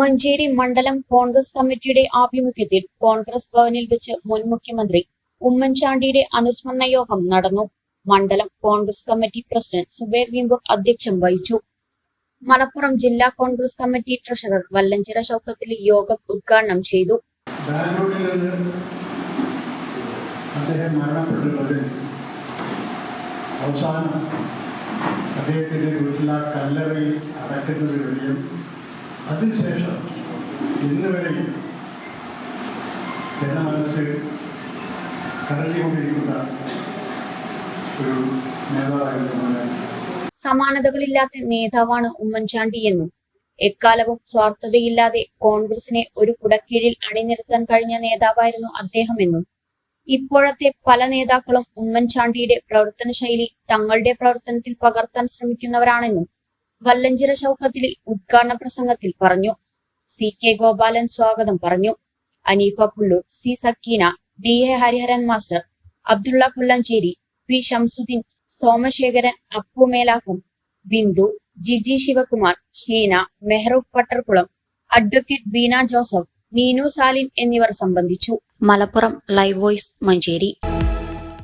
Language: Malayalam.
മഞ്ചേരി മണ്ഡലം കോൺഗ്രസ് കമ്മിറ്റിയുടെ ആഭിമുഖ്യത്തിൽ കോൺഗ്രസ് ഭവനിൽ വെച്ച് മുൻ മുഖ്യമന്ത്രി ഉമ്മൻചാണ്ടിയുടെ അനുസ്മരണ യോഗം നടന്നു. മണ്ഡലം Congress committee president Zubair Veempoor അധ്യക്ഷം വഹിച്ചു. മലപ്പുറം ജില്ലാ കോൺഗ്രസ് കമ്മിറ്റി ട്രഷറർ വല്ലഞ്ചിറ ശൗക്കത്തിൽ യോഗം ഉദ്ഘാടനം ചെയ്തു. അവസാനം അദ്ദേഹത്തിന്റെ വീട്ടിലെ കല്ലറയിൽ അടക്കുന്നത് വരെയും അതിനുശേഷം ഇന്ന് വരെയും ജനമനസ്സിൽ കടലിക്കൊണ്ടിരിക്കുന്ന ഒരു നേതാവായിരുന്നു സമാനതകളില്ലാത്ത നേതാവാണ് ഉമ്മൻചാണ്ടി എന്നും എക്കാലവും സ്വാർത്ഥതയില്ലാതെ കോൺഗ്രസിനെ ഒരു കുടക്കീഴിൽ അണിനിരത്താൻ കഴിഞ്ഞ നേതാവായിരുന്നു അദ്ദേഹമെന്നും ഇപ്പോഴത്തെ പല നേതാക്കളും ഉമ്മൻചാണ്ടിയുടെ പ്രവർത്തന ശൈലി തങ്ങളുടെ പ്രവർത്തനത്തിൽ പകർത്താൻ ശ്രമിക്കുന്നവരാണെന്നും വല്ലഞ്ചിറ ഷൗക്കത്തിൽ ഉദ്ഘാടന പ്രസംഗത്തിൽ പറഞ്ഞു. സി കെ ഗോപാലൻ സ്വാഗതം പറഞ്ഞു. Aneefa Pullur C Sakeena D A Hariharan master Abdulla Pullancheri P Shamsuddin Somasekharan Appu Melakkam Bindu Jiji Sivakumar Sheena Mehroof Pattarkulam advocate Beena Joseph Neenu Salin എന്നിവർ സംബന്ധിച്ചു. Malappuram live voice Manjeri.